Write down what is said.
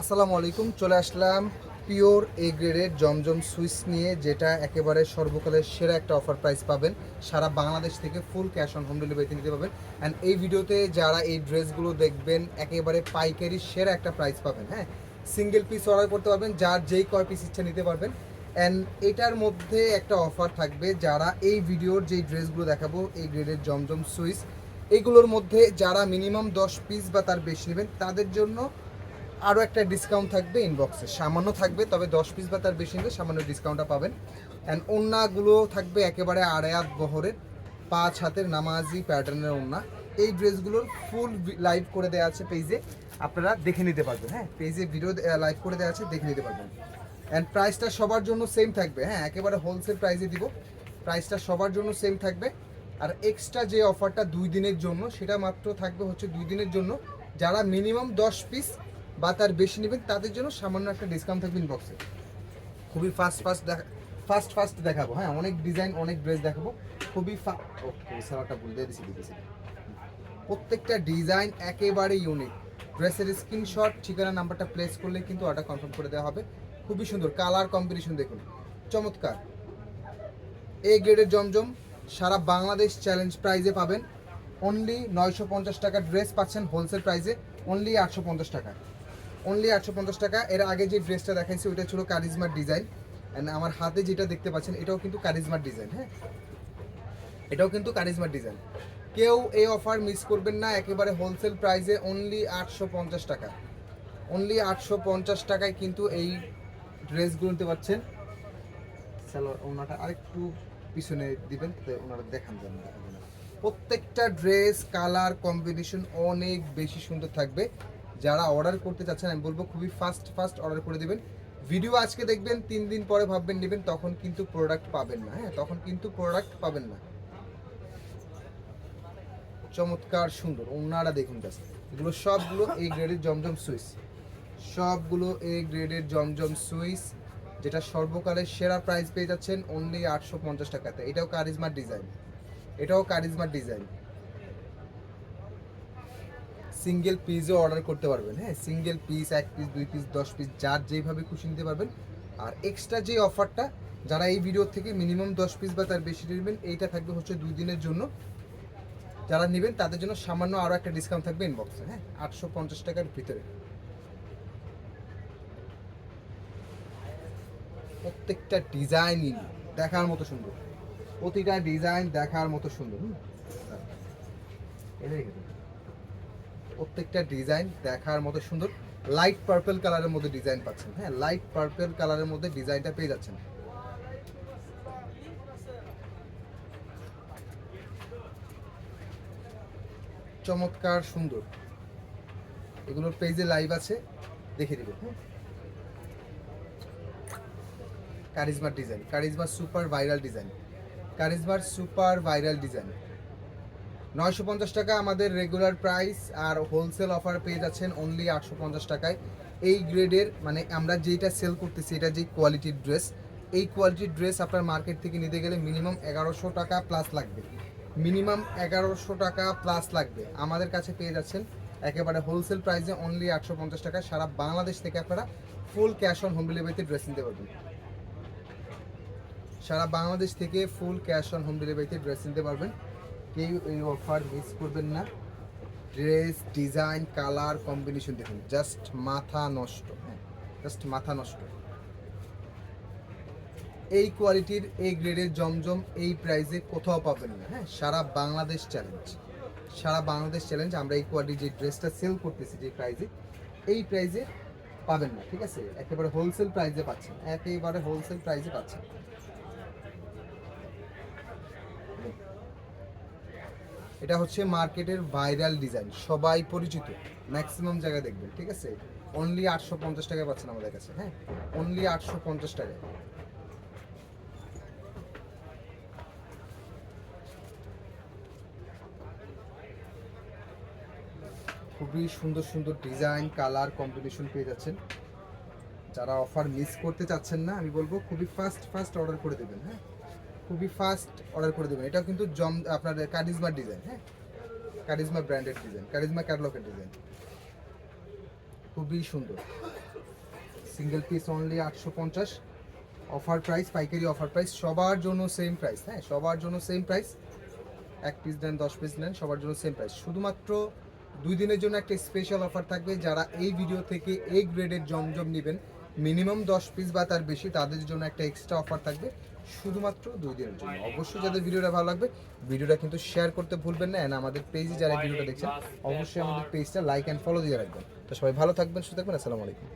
আসসালামু আলাইকুম, চলে আসলাম পিওর এ গ্রেডের জমজম সুইচ নিয়ে, যেটা একেবারে সর্বকালের সেরা একটা অফার প্রাইস পাবেন। সারা বাংলাদেশ থেকে ফুল ক্যাশ অন হোম ডেলিভারিতে নিতে পাবেন অ্যান্ড এই ভিডিওতে যারা এই ড্রেসগুলো দেখবেন, একেবারে পাইকারি সেরা একটা প্রাইস পাবেন হ্যাঁ? সিঙ্গেল পিস অর্ডার করতে পারবেন, যার যেই কয় পিস ইচ্ছা নিতে পারবেন। অ্যান্ড এটার মধ্যে একটা অফার থাকবে, যারা এই ভিডিওর যেই ড্রেসগুলো দেখাবো, এই গ্রেডের জমজম সুইচ, এগুলোর মধ্যে যারা মিনিমাম দশ পিস বা তার বেশি নেবেন, তাদের জন্য আরও একটা ডিসকাউন্ট থাকবে ইনবক্সে সামান্য থাকবে, তবে দশ পিস বা তার বেশি নিলে সামান্য ডিসকাউন্টটা পাবেন। অ্যান্ড ওড়নাগুলো থাকবে একেবারে আড়ায়াত বহরের, পাঁচ হাতের নামাজি প্যাটার্নের ওড়না এই ড্রেসগুলোর ফুল লাইভ করে দেওয়া আছে পেজে আপনারা দেখে নিতে পারবেন হ্যাঁ? পেজে ভিডিও লাইভ করে দেওয়া আছে, দেখে নিতে পারবেন। অ্যান্ড প্রাইসটা সবার জন্য সেম থাকবে হ্যাঁ? একেবারে হোলসেল প্রাইসে দিব। প্রাইসটা সবার জন্য সেম থাকবে। আর এক্সট্রা যে অফারটা দুই দিনের জন্য, সেটা মাত্র থাকবে হচ্ছে দুই দিনের জন্য। যারা মিনিমাম দশ পিস বা তার বেশি নেবেন, তাদের জন্য সামান্য একটা ডিসকাউন্ট থাকবে ইনবক্সে খুবই ফাস্ট ফাস্ট দেখা ফাস্ট ফাস্ট দেখাবো। হ্যাঁ অনেক ডিজাইন অনেক ড্রেস দেখাবো। খুবই ফা ওকে দিছি দিতেছি প্রত্যেকটা ডিজাইন একেবারে ইউনিক ড্রেসের স্ক্রিনশট ঠিকানা নাম্বারটা প্লেস করলে কিন্তু অর্ডার কনফার্ম করে দেওয়া হবে। খুবই সুন্দর। কালার কম্বিনেশন দেখুন। চমৎকার। এ গ্রেডের জমজম। সারা বাংলাদেশ চ্যালেঞ্জ প্রাইজে পাবেন। অনলি নয়শো পঞ্চাশ টাকা ড্রেস পাচ্ছেন হোলসেল প্রাইজে অনলি আটশো পঞ্চাশ টাকা। অনলি আটশো পঞ্চাশ টাকা। এর আগে যে ড্রেসটা দেখাইছি, ওইটা ছিল কারিজমার ডিজাইন অ্যান্ড আমার হাতে যেটা দেখতে পাচ্ছেন, এটাও কিন্তু কারিজমার ডিজাইন হ্যাঁ? এটাও কিন্তু কারিজমার ডিজাইন কেউ এই অফার মিস করবেন না, একেবারে হোলসেল প্রাইসে অনলি আটশো পঞ্চাশ টাকা। অনলি আটশো পঞ্চাশ টাকায় কিন্তু এই ড্রেসগুলো নিতে পারছেন। সালোয়ার ওনাটা আরেকটু পিছনে দিবেন ওনারা দেখান যেন। প্রত্যেকটা ড্রেস কালার কম্বিনেশন অনেক বেশি সুন্দর থাকবে। যারা অর্ডার করতে চাচ্ছেন, আমি বলব খুবই ফাস্ট ফাস্ট অর্ডার করে দেবেন। ভিডিও আজকে দেখবেন, তিন দিন পরে ভাববেন নেবেন, তখন কিন্তু প্রোডাক্ট পাবেন না। হ্যাঁ তখন কিন্তু প্রোডাক্ট পাবেন না। চমৎকার, সুন্দর। ওনারা দেখুন এগুলো সবগুলো এই গ্রেডের জমজম সুইচ সবগুলো এই গ্রেডের জমজম সুইচ যেটা সর্বকালের সেরা প্রাইস পেয়ে যাচ্ছেন অনলি আটশো পঞ্চাশ টাকাতে। এটাও কারিজমার ডিজাইন এটাও কারিজমার ডিজাইন সিঙ্গেল পিসও অর্ডার করতে পারবেন হ্যাঁ? সিঙ্গেল পিস এক পিস দুই পিস দশ পিস যার যেইভাবে খুশি নিতে পারবেন। আর এক্সট্রা যে অফারটা যারা এই ভিডিও থেকে মিনিমাম দশ পিস বা তার বেশি নেবেন, এইটা থাকবে হচ্ছে দুই দিনের জন্য। যারা নেবেন, তাদের জন্য সামান্য আরও একটা ডিসকাউন্ট থাকবে ইনবক্সে হ্যাঁ? আটশো পঞ্চাশ টাকার ভিতরে। প্রত্যেকটা ডিজাইনই দেখার মতো সুন্দর। প্রতিটা ডিজাইন দেখার মতো সুন্দর, হুম। প্রত্যেকটা ডিজাইন দেখার মতো সুন্দর। লাইট পার্পল কালারের মধ্যে ডিজাইন পাচ্ছেন। হ্যাঁ লাইট পার্পল কালারের মধ্যে ডিজাইনটা পেয়ে যাচ্ছেন। চমৎকার সুন্দর। এগুলোর পেজে লাইভ আছে। দেখে হ্যাঁ। কারিজমার ডিজাইন কারিজমার সুপার ভাইরাল ডিজাইন কারিজমার সুপার ভাইরাল ডিজাইন নয়শো পঞ্চাশ টাকা আমাদের রেগুলার প্রাইস আর হোলসেল অফার পেয়ে যাচ্ছেন অনলি আটশো পঞ্চাশ টাকায়। এই গ্রেডের মানে আমরা যেটা সেল করতেছি, এটা যে কোয়ালিটির ড্রেস এই কোয়ালিটির ড্রেস আপনার মার্কেট থেকে নিতে গেলে মিনিমাম এগারোশো টাকা প্লাস লাগবে। মিনিমাম এগারোশো টাকা প্লাস লাগবে। আমাদের কাছে পেয়ে যাচ্ছেন একেবারে হোলসেল প্রাইসে অনলি আটশো পঞ্চাশ টাকা। সারা বাংলাদেশ থেকে আপনারা ফুল ক্যাশ অন হোম ডেলিভারিতে ড্রেস নিতে পারবেন। সারা বাংলাদেশ থেকে ফুল ক্যাশ অন হোম ডেলিভারিতে ড্রেস নিতে পারবেন। কেউ এই অফার মিস করবেন না। ড্রেস ডিজাইন কালার কম্বিনেশন দেখুন। জাস্ট মাথা নষ্ট হ্যাঁ জাস্ট মাথা নষ্ট। এই কোয়ালিটির এই গ্রেডের জমজম এই প্রাইসে কোথাও পাবেন না হ্যাঁ সারা বাংলাদেশ চ্যালেঞ্জ সারা বাংলাদেশ চ্যালেঞ্জ আমরা এই কোয়ালিটির যে ড্রেসটা সেল করতেছি, যে প্রাইসে এই প্রাইসে পাবেন না, ঠিক আছে? একেবারে হোলসেল প্রাইসে পাচ্ছেন, একেবারে হোলসেল প্রাইসে পাচ্ছেন। এটা হচ্ছে মার্কেটের ভাইরাল ডিজাইন, সবাই পরিচিত ম্যাক্সিমাম জায়গায় দেখবেন, ঠিক আছে? অনলি আটশো পঞ্চাশ টাকায় পাচ্ছেন আমাদের কাছে হ্যাঁ? অনলি আটশো পঞ্চাশ টাকায়। খুবই সুন্দর সুন্দর ডিজাইন কালার কম্বিনেশন পেয়ে যাচ্ছেন। যারা অফার মিস করতে চাচ্ছেন না, আমি বলব খুবই ফাস্ট ফাস্ট অর্ডার করে দেবেন হ্যাঁ? খুবই ফাস্ট অর্ডার করে দেবেন। এটাও কিন্তু জম আপনার কারিজমা ডিজাইন হ্যাঁ? কারিজমা ব্র্যান্ডেড ডিজাইন কারিজমা ক্যাটলগের ডিজাইন খুবই সুন্দর। সিঙ্গেল পিস অনলি আটশো পঞ্চাশ। অফার প্রাইস পাইকারি অফার প্রাইস সবার জন্য সেম প্রাইস হ্যাঁ? সবার জন্য সেম প্রাইস এক পিস নেন, দশ পিস নেন, সবার জন্য সেম প্রাইস শুধুমাত্র দুই দিনের জন্য একটা স্পেশাল অফার থাকবে। যারা এই ভিডিও থেকে এ গ্রেডের জমজম নেবেন মিনিমাম দশ পিস বা তার বেশি, তাদের জন্য একটা এক্সট্রা অফার থাকবে। শুধুমাত্র দুই দিনের জন্য। অবশ্যই যাদের ভিডিওটা ভালো লাগবে, ভিডিওটা কিন্তু শেয়ার করতে ভুলবেন না। এন্ড আমাদের পেজে যারা ভিডিওটা দেখছেন, অবশ্যই আমাদের পেজটা লাইক অ্যান্ড ফলো দিয়ে রাখবেন। তো সবাই ভালো থাকবেন, সুস্থ থাকবেন, আসসালামু আলাইকুম।